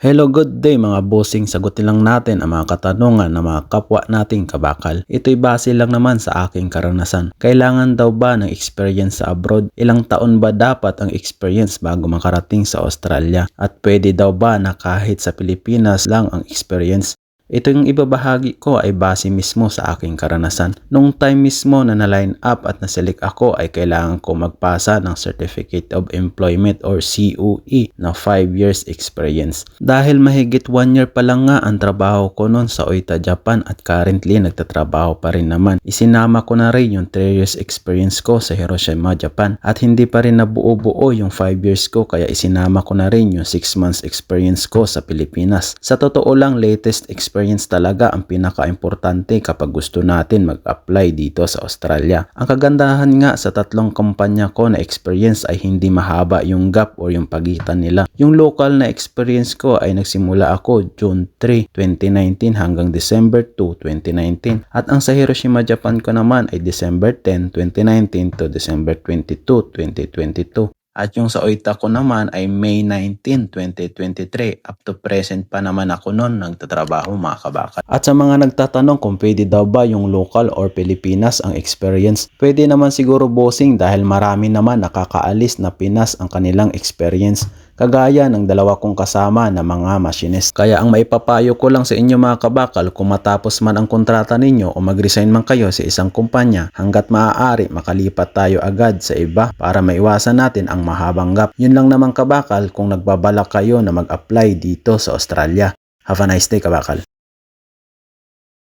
Hello, good day mga bossing. Sagutin lang natin ang mga katanungan ng mga kapwa nating kabakal. Ito'y base lang naman sa aking karanasan. Kailangan daw ba ng experience sa abroad? Ilang taon ba dapat ang experience bago makarating sa Australia? At pwede daw ba na kahit sa Pilipinas lang ang experience? Ito yung ibabahagi ko ay base mismo sa aking karanasan. Nung time mismo na na-line up at na-select ako ay kailangan ko magpasa ng Certificate of Employment or COE na 5 years experience. Dahil mahigit 1 year pa lang nga ang trabaho ko noon sa Oita, Japan at currently nagtatrabaho pa rin naman. Isinama ko na rin yung 3 years experience ko sa Hiroshima, Japan at hindi pa rin nabuo-buo yung 5 years ko kaya isinama ko na rin yung 6 months experience ko sa Pilipinas. Sa totoo lang latest experience talaga ang pinaka-importante kapag gusto natin mag-apply dito sa Australia. Ang kagandahan nga sa tatlong kumpanya ko na experience ay hindi mahaba yung gap or yung pagitan nila. Yung local na experience ko ay nagsimula ako June 3, 2019 hanggang December 2, 2019. At ang sa Hiroshima, Japan ko naman ay December 10, 2019 to December 22, 2022. At yung sa Oita ko naman ay May 19, 2023. Up to present pa naman ako noon nagtatrabaho mga kabakal. At sa mga nagtatanong kung pwede daw ba yung local or Pilipinas ang experience, pwede naman siguro bossing dahil marami naman nakakaalis na Pinas ang kanilang experience kagaya ng dalawa kong kasama na mga machinist. Kaya ang maipapayo ko lang sa inyo mga kabakal kung matapos man ang kontrata ninyo o mag-resign man kayo sa isang kumpanya hanggat maaari makalipat tayo agad sa iba para maiwasan natin ang mahabang gap. Yun lang naman kabakal kung nagbabalak kayo na mag-apply dito sa Australia. Have a nice day kabakal.